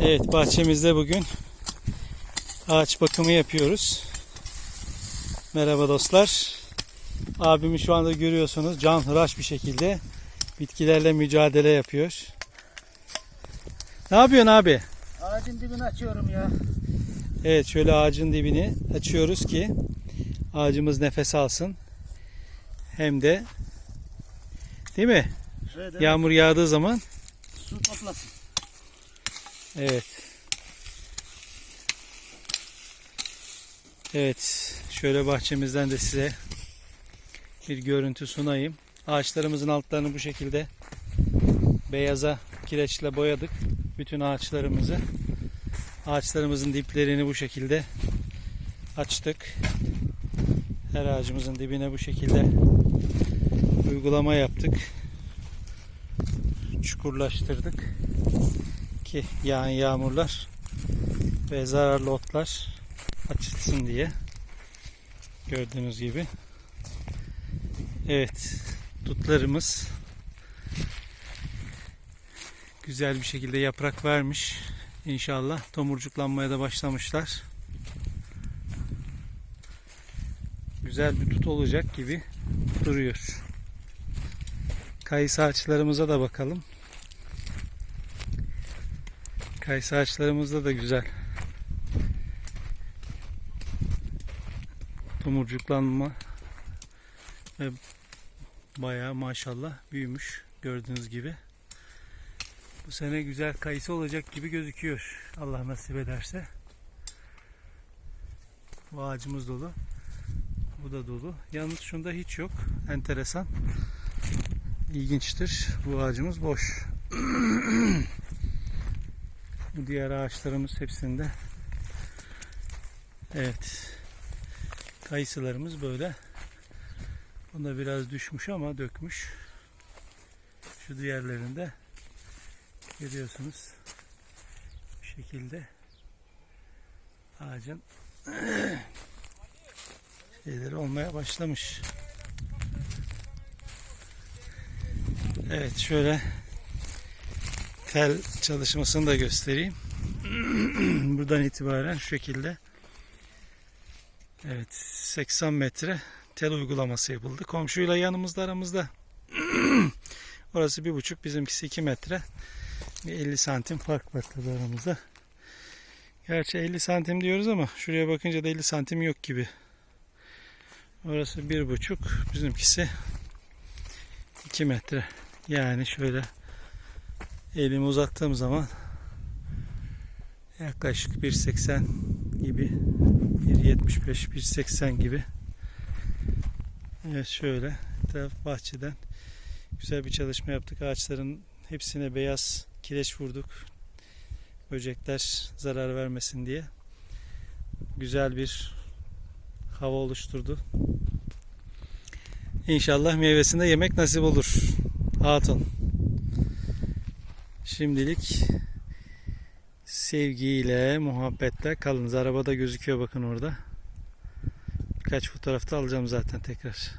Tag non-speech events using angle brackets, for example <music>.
Evet bahçemizde bugün ağaç bakımı yapıyoruz. Merhaba dostlar. Abimi şu anda görüyorsunuz can hıraş bir şekilde bitkilerle mücadele yapıyor. Ne yapıyorsun abi? Ağacın dibini açıyorum ya. Evet şöyle ağacın dibini açıyoruz ki ağacımız nefes alsın. Hem de değil mi? Şöyle Yağmur yağdığı zaman su toplasın. Evet. Evet. Şöyle bahçemizden de size bir görüntü sunayım. Ağaçlarımızın altlarını bu şekilde beyaza kireçle boyadık. Bütün ağaçlarımızı. Ağaçlarımızın diplerini bu şekilde açtık. Her ağacımızın dibine bu şekilde uygulama yaptık. Çukurlaştırdık ki yağan yağmurlar ve zararlı otlar açılsın diye gördüğünüz gibi. Evet dutlarımız güzel bir şekilde yaprak vermiş. İnşallah tomurcuklanmaya da başlamışlar. Güzel bir tut olacak gibi duruyor. Kayısı ağaçlarımıza da bakalım Kayısı ağaçlarımızda da güzel. Tomurcuklanma ve bayağı maşallah büyümüş gördüğünüz gibi. Bu sene güzel kayısı olacak gibi gözüküyor. Allah nasip ederse. Bu ağacımız dolu. Bu da dolu. Yalnız şunda hiç yok. Enteresan. İlginçtir. Bu ağacımız boş. <clears throat> Bu diğer ağaçlarımız hepsinde. Evet. Kayısılarımız böyle. Bunda biraz düşmüş ama dökmüş. Şu diğerlerinde görüyorsunuz. Bu şekilde ağacın <clears throat> şeyleri olmaya başlamış. Evet şöyle tel çalışmasını da göstereyim. <clears throat> Buradan itibaren şu şekilde Evet 80 metre tel uygulaması yapıldı. Komşuyla yanımızda aramızda <clears throat> orası bir buçuk bizimkisi 2 metre bir 50 santim fark var tabii aramızda. Gerçi 50 santim diyoruz ama şuraya bakınca da 50 santim yok gibi. Orası bir buçuk bizimkisi 2 metre. Yani şöyle elimi uzattığım zaman yaklaşık 1.80 gibi 1.75 1.80 gibi. Evet şöyle etraf bahçeden güzel bir çalışma yaptık. Ağaçların hepsine beyaz kireç vurduk. Böcekler zarar vermesin diye. Güzel bir hava oluşturdu. İnşallah meyvesinde yemek nasip olur. Hatun Şimdilik sevgiyle, muhabbetle kalınız. Arabada gözüküyor bakın orada. Birkaç fotoğrafta alacağım zaten tekrar.